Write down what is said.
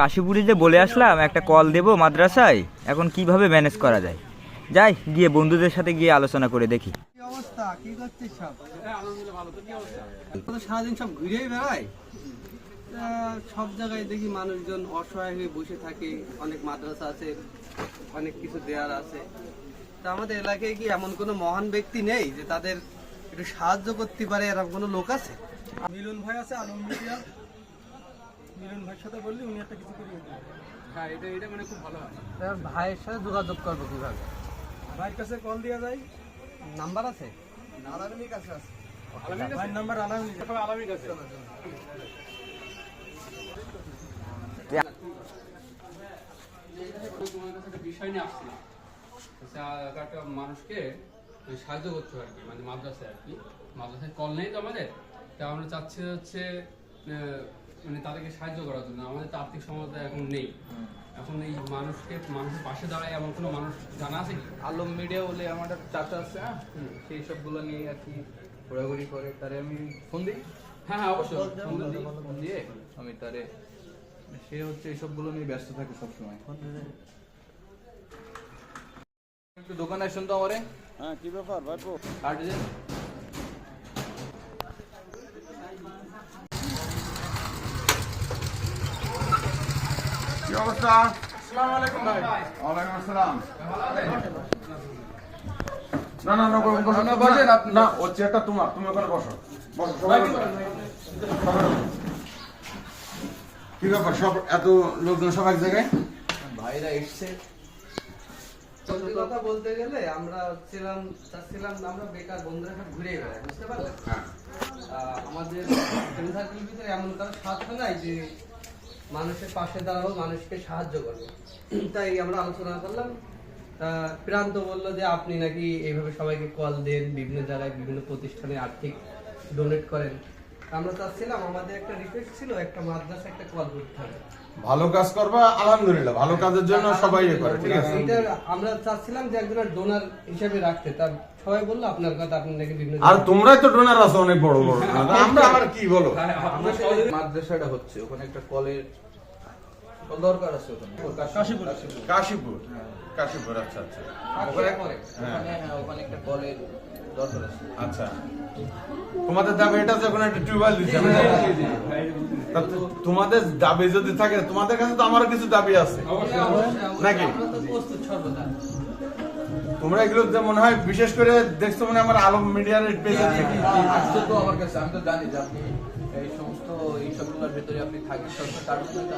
কাশীপুরে যে বলে আসলাম একটা কল দেবো মাদ্রাসায় এখন কীভাবে ম্যানেজ করা যায়? যাই গিয়ে বন্ধুদের সাথে গিয়ে আলোচনা করে দেখি। কি অবস্থা? কি করছিস সব? সারাদিন সব ঘুরেই বেড়ায়? তা সব জায়গায় দেখি মানুষজন অসহায় হয়ে বসে থাকে অনেক মাদ্রাসা আছে অনেক কিছু দেওয়ার আছে। তা আমাদের এলাকায় কি এমন কোনো মহান ব্যক্তি নেই যে তাদের একটু সাহায্য করতে পারে এরকম কোনো লোক আছে? মিলন ভাই আছে আলম মিডিয়া ভাইয়ের সাথে বললি উনি একটা কিছু করিয়ে দেবে। হ্যাঁ এটা এটা মানে খুব ভালো হয়। ভাইয়ের সাথে যোগাযোগ করব কীভাবে? ভাইয়ের কাছে কল দেওয়া যায় নাম্বার আছে? ভাইয়ের নাম্বার আলামিন আলামিন কাছে তোমার কাছে। একটা বিষয় নিয়ে আসছিলাম আচ্ছা, একটা মানুষকে সাহায্য করতে হবে আর কি মানে মাদ্রাসায় আর কি। মাদ্রাসায় কল নেই তো আমাদের। তা আমরা চাচ্ছি হচ্ছে মানে তাদেরকে সাহায্য করার জন্য। আমাদের তো আর্থিক সমস্যা এখন নেই। এখন এই মানুষকে মানুষের পাশে দাঁড়ায় এমন কোনো মানুষ জানা আছে কি? আলম মিডিয়া বলে আমার চাচা আছে হ্যাঁ? সেই সবগুলো নিয়ে আর কি ঘোরাঘুরি করে। তারে আমি ফোন দিই। হ্যাঁ হ্যাঁ অবশ্যই। ফোন দিয়ে আমি তারে সে হচ্ছে এইসবগুলো নিয়ে ব্যস্ত থাকে সবসময়। একটু দোকানে আসুন তো আমারে। হ্যাঁ কি ব্যাপার ভাই কার্ড কি অবস্থা? আসসালামু আলাইকুম ভাই। ওয়ালাইকুম আসসালাম। না না না বসো বসো। না, বসেন আপনি। না ও চেয়ারটা তোমার তুমি ওখানে বসো। বসো সবাই। কি ব্যাপার সব এত লোকজন সব এক জায়গায়? ভাইরা এসছে। সত্যি কথা বলতে গেলে আমরা ছিলাম চাচ্ছিলাম আমরা বেকার বন্ধুরা সব ঘুরে বেড়াই বুঝতে পারলে হ্যাঁ। আমাদের ফ্রেন্ড সার্কেলের ভিতরে এমন কারও স্বার্থ নাই যে মানুষের পাশে দাঁড়াবো, মানুষকে সাহায্য করব। তাই আমরা আলোচনা করলাম। প্রান্ত বলল যে, আপনি নাকি এইভাবে সবাইকে কল দেন, বিভিন্ন জায়গায় বিভিন্ন প্রতিষ্ঠানে আর্থিক ডোনেট করেন। আমরা চাচ্ছিলাম, আমাদের একটা রিকোয়েস্ট ছিল, একটা মাদ্রাসা একটা কল করতে হবে। ভালো কাজ করবা আলহামদুলিল্লাহ ভালো কাজের জন্য সবাই ইয়ে করে ঠিক আছে? এটা আমরা চাচ্ছিলাম যে একজনের ডোনার হিসেবে রাখতে। তার সবাই বলল আপনার কথা আপনি নাকি বিভিন্ন আর তোমরাই তো ডোনার আছো অনেক বড় বড়। আমরা আবার কি বলো? মাদ্রাসাটা হচ্ছে ওখানে একটা কলের দরকার আছে ওখানে। কাশীপুর। কাশীপুর। কাশীপুর? আচ্ছা আচ্ছা। ওখানে করে ওখানে হ্যাঁ, ওখানে একটা কলের দরকার আছে। আচ্ছা। তোমাদের দাবি এটা যে ওখানে একটা টিউবওয়েল তো- তোমাদের দাবি যদি থাকে তোমাদের কাছে তো আমারও কিছু দাবি আছে। নাকি? তোমরা এগুলো যেমন হয় বিশেষ করে দেখছ মনে আমার আলম মিডিয়ার পেজে থেকে তো আমার কাছে আমি তো জানি যে আপনি এই সমস্ত এই সবগুলোর ভেতরে আপনি থাকেন তার জন্য